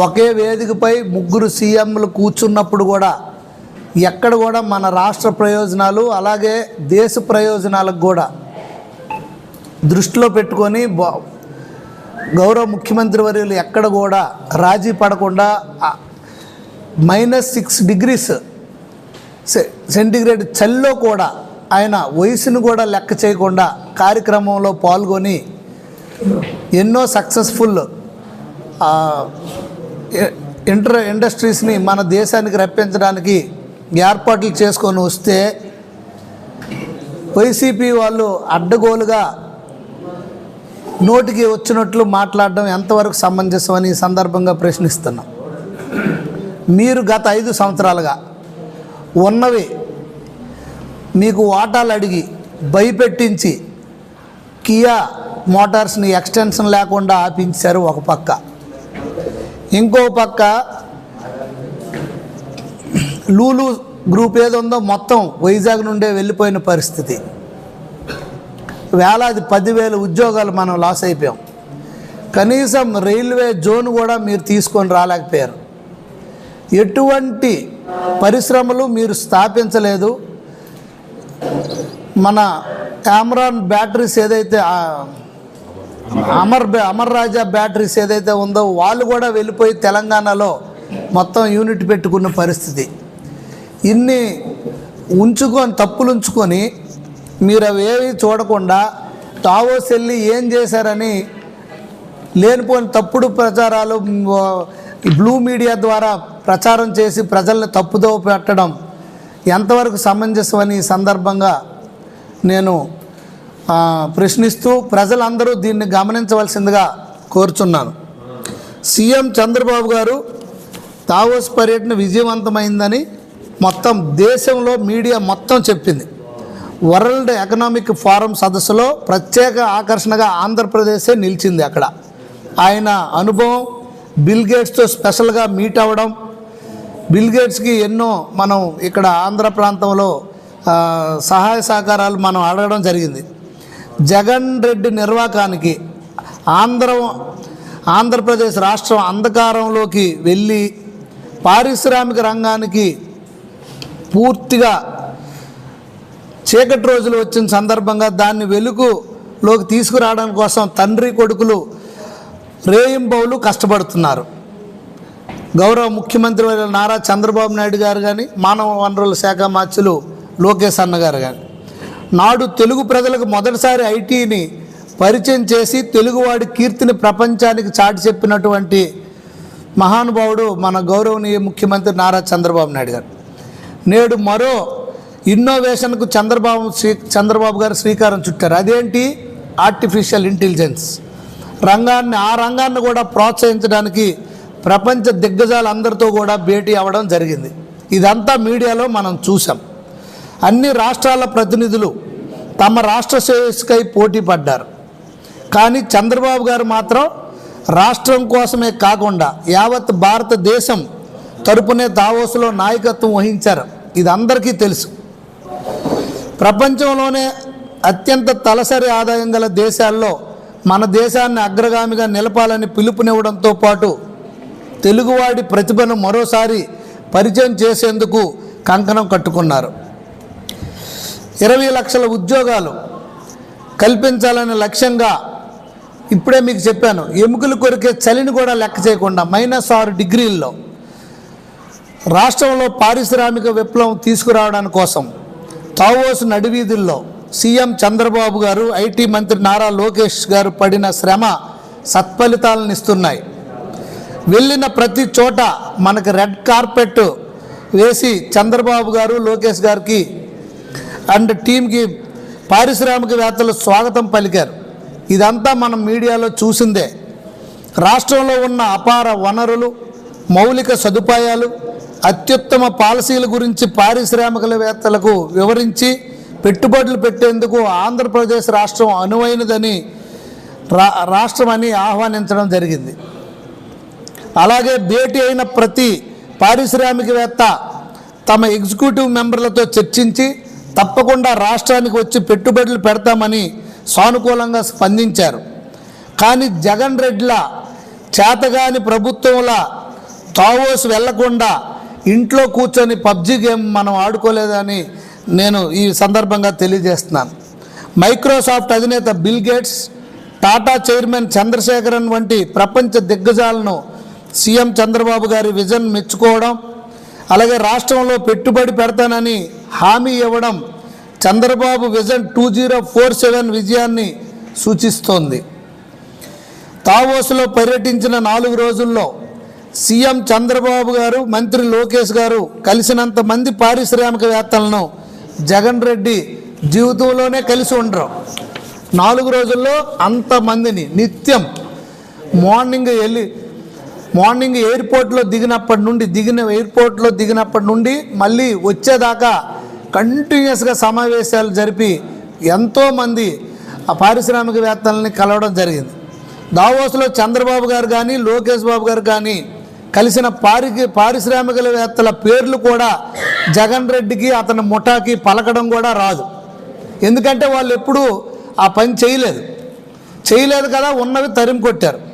ఒకే వేదికపై ముగ్గురు సీఎంలు కూర్చున్నప్పుడు కూడా ఎక్కడ కూడా మన రాష్ట్ర ప్రయోజనాలు అలాగే దేశ ప్రయోజనాలకు కూడా దృష్టిలో పెట్టుకొని గౌరవ ముఖ్యమంత్రి వర్యులు ఎక్కడ కూడా రాజీ పడకుండా మైనస్ సిక్స్ డిగ్రీస్ సె- సెంటిగ్రేడ్ చలిలో కూడా ఆయన వయసును కూడా లెక్క చేయకుండా కార్యక్రమంలో పాల్గొని ఎన్నో సక్సెస్ఫుల్ ఇంటర్ ఇండస్ట్రీస్ని మన దేశానికి రప్పించడానికి ఏర్పాట్లు చేసుకొని వస్తే వైసీపీ వాళ్ళు అడ్డగోలుగా నోటికి వచ్చినట్లు మాట్లాడడం ఎంతవరకు సమంజసమని ఈ సందర్భంగా ప్రశ్నిస్తున్నాం. మీరు గత ఐదు సంవత్సరాలుగా ఉన్నవి మీకు వాటాలు అడిగి భయపెట్టించి కియా మోటార్స్ని ఎక్స్టెన్షన్ లేకుండా ఆపించారు ఒక పక్క. ఇంకో పక్క లూలు గ్రూప్ ఏదో ఉందో మొత్తం వైజాగ్ నుండే వెళ్ళిపోయిన పరిస్థితి. వేలాది పదివేల ఉద్యోగాలు మనం లాస్ అయిపోయాం. కనీసం రైల్వే జోన్ కూడా మీరు తీసుకొని రాలేకపోయారు. ఎటువంటి పరిశ్రమలు మీరు స్థాపించలేదు. మన ఆమ్రాన్ బ్యాటరీస్ ఏదైతే అమర్ బ్యా- అమర్ రాజా బ్యాటరీస్ ఏదైతే ఉందో వాళ్ళు కూడా వెళ్ళిపోయి తెలంగాణలో మొత్తం యూనిట్ పెట్టుకున్న పరిస్థితి. ఇన్ని ఉంచుకొని తప్పులు ఉంచుకొని మీరు అవి ఏవి చూడకుండా టావోస్ వెళ్ళి ఏం చేశారని లేనిపోని తప్పుడు ప్రచారాలు బ్లూ మీడియా ద్వారా ప్రచారం చేసి ప్రజల్ని తప్పుదోవ పెట్టడం ఎంతవరకు సమంజసమని ఈ సందర్భంగా నేను ప్రశ్నిస్తూ ప్రజలందరూ దీన్ని గమనించవలసిందిగా కోరుచున్నాను. సీఎం చంద్రబాబు గారు తావోస్ పర్యటన విజయవంతమైందని మొత్తం దేశంలో మీడియా మొత్తం చెప్పింది. వరల్డ్ ఎకనామిక్ ఫారం సదస్సులో ప్రత్యేక ఆకర్షణగా ఆంధ్రప్రదేశే నిలిచింది అక్కడ. ఆయన అనుభవం బిల్ గేట్స్తో స్పెషల్గా మీట్ అవ్వడం బిల్ గేట్స్కి ఎన్నో మనం ఇక్కడ ఆంధ్ర ప్రాంతంలో సహాయ సహకారాలు మనం అడగడం జరిగింది. జగన్ రెడ్డి నిర్వాకానికి ఆంధ్ర ఆంధ్రప్రదేశ్ రాష్ట్రం అంధకారంలోకి వెళ్ళి పారిశ్రామిక రంగానికి పూర్తిగా చీకటి రోజులు వచ్చిన సందర్భంగా దాన్ని వెలుగులోకి తీసుకురావడం కోసం తండ్రి కొడుకులు రేయింబౌలు కష్టపడుతున్నారు. గౌరవ ముఖ్యమంత్రి నారా చంద్రబాబు నాయుడు గారు కానీ మానవ వనరుల శాఖ మార్చులు లోకేష్ అన్న గారు కానీ నాడు తెలుగు ప్రజలకు మొదటిసారి ఐటీని పరిచయం చేసి తెలుగువాడి కీర్తిని ప్రపంచానికి చాటి చెప్పినటువంటి మహానుభావుడు మన గౌరవనీయ ముఖ్యమంత్రి నారా చంద్రబాబు నాయుడు గారు. నేడు మరో ఇన్నోవేషన్కు చంద్రబాబు శ్రీ చంద్రబాబు గారు శ్రీకారం చుట్టారు. అదేంటి? ఆర్టిఫిషియల్ ఇంటెలిజెన్స్ రంగాన్ని ఆ రంగాన్ని కూడా ప్రోత్సహించడానికి ప్రపంచ దిగ్గజాలందరితో కూడా భేటీ అవ్వడం జరిగింది. ఇదంతా మీడియాలో మనం చూసాం అన్ని రాష్ట్రాల ప్రతినిధులు తమ రాష్ట్ర శ్రేయస్కై పోటీ పడ్డారు. కానీ చంద్రబాబు గారు మాత్రం రాష్ట్రం కోసమే కాకుండా యావత్ భారతదేశం తరపునే దావోసులో నాయకత్వం వహించారు. ఇది అందరికీ తెలుసు. ప్రపంచంలోనే అత్యంత తలసరి ఆదాయం గల దేశాల్లో మన దేశాన్ని అగ్రగామిగా నిలపాలని పిలుపునివ్వడంతో పాటు తెలుగువాడి ప్రతిభను మరోసారి పరిచయం చేసేందుకు కంకణం కట్టుకున్నారు. ఇరవై లక్షల ఉద్యోగాలు కల్పించాలనే లక్ష్యంగా ఇప్పుడే మీకు చెప్పాను. ఎముకలు కొరికే చలిని కూడా లెక్క చేయకుండా మైనస్ ఆరు డిగ్రీల్లో రాష్ట్రంలో పారిశ్రామిక విప్లవం తీసుకురావడానికి కోసం తావోస్ నడివీధుల్లో సీఎం చంద్రబాబు గారు ఐటీ మంత్రి నారా లోకేష్ గారు పడిన శ్రమ సత్ఫలితాలను ఇస్తున్నాయి. వెళ్ళిన ప్రతి చోట మనకు రెడ్ కార్పెట్ వేసి చంద్రబాబు గారు లోకేష్ గారికి అండ్ టీంకి పారిశ్రామికవేత్తలు స్వాగతం పలికారు. ఇదంతా మనం మీడియాలో చూసిందే. రాష్ట్రంలో ఉన్న అపార వనరులు మౌలిక సదుపాయాలు అత్యుత్తమ పాలసీల గురించి పారిశ్రామికవేత్తలకు వివరించి పెట్టుబడులు పెట్టేందుకు ఆంధ్రప్రదేశ్ రాష్ట్రం అనువైనదని రా రాష్ట్రమని ఆహ్వానించడం జరిగింది. అలాగే భేటీ అయిన ప్రతి పారిశ్రామికవేత్త తమ ఎగ్జిక్యూటివ్ మెంబర్లతో చర్చించి తప్పకుండా రాష్ట్రానికి వచ్చి పెట్టుబడులు పెడతామని సానుకూలంగా స్పందించారు. కానీ జగన్ రెడ్డిల చేతగాని ప్రభుత్వంలా తావోస్ వెళ్ళకుండా ఇంట్లో కూర్చొని పబ్జి గేమ్ మనం ఆడుకోలేదని నేను ఈ సందర్భంగా తెలియజేస్తున్నాను. మైక్రోసాఫ్ట్ అధినేత Bill Gates Tata chairman Chandrasekaran వంటి ప్రపంచ దిగ్గజాలను సీఎం చంద్రబాబు గారి విజన్ మెచ్చుకోవడం అలాగే రాష్ట్రంలో పెట్టుబడి పెడతానని హామీ ఇవ్వడం Chandrababu vision two zero four seven విజయాన్ని సూచిస్తోంది. తావోసులో పర్యటించిన నాలుగు రోజుల్లో సీఎం చంద్రబాబు గారు మంత్రి లోకేష్ గారు కలిసినంత మంది పారిశ్రామికవేత్తలను జగన్ రెడ్డి జీవితంలోనే కలిసి ఉండరు. నాలుగు రోజుల్లో అంతమందిని నిత్యం మార్నింగ్ వెళ్ళి మార్నింగ్ ఎయిర్పోర్ట్లో దిగినప్పటి నుండి దిగిన ఎయిర్పోర్ట్లో దిగినప్పటి నుండి మళ్ళీ వచ్చేదాకా కంటిన్యూస్గా సమావేశాలు జరిపి ఎంతోమంది ఆ పారిశ్రామికవేత్తలని కలవడం జరిగింది. దావోస్లో చంద్రబాబు గారు కానీ లోకేష్ బాబు గారు కానీ కలిసిన పారి పారిశ్రామికవేత్తల పేర్లు కూడా జగన్ రెడ్డికి అతని ముఠాకి పలకడం కూడా రాదు. ఎందుకంటే వాళ్ళు ఎప్పుడూ ఆ పని చేయలేదు. చేయలేదు కదా ఉన్నవి తరిమి కొట్టారు.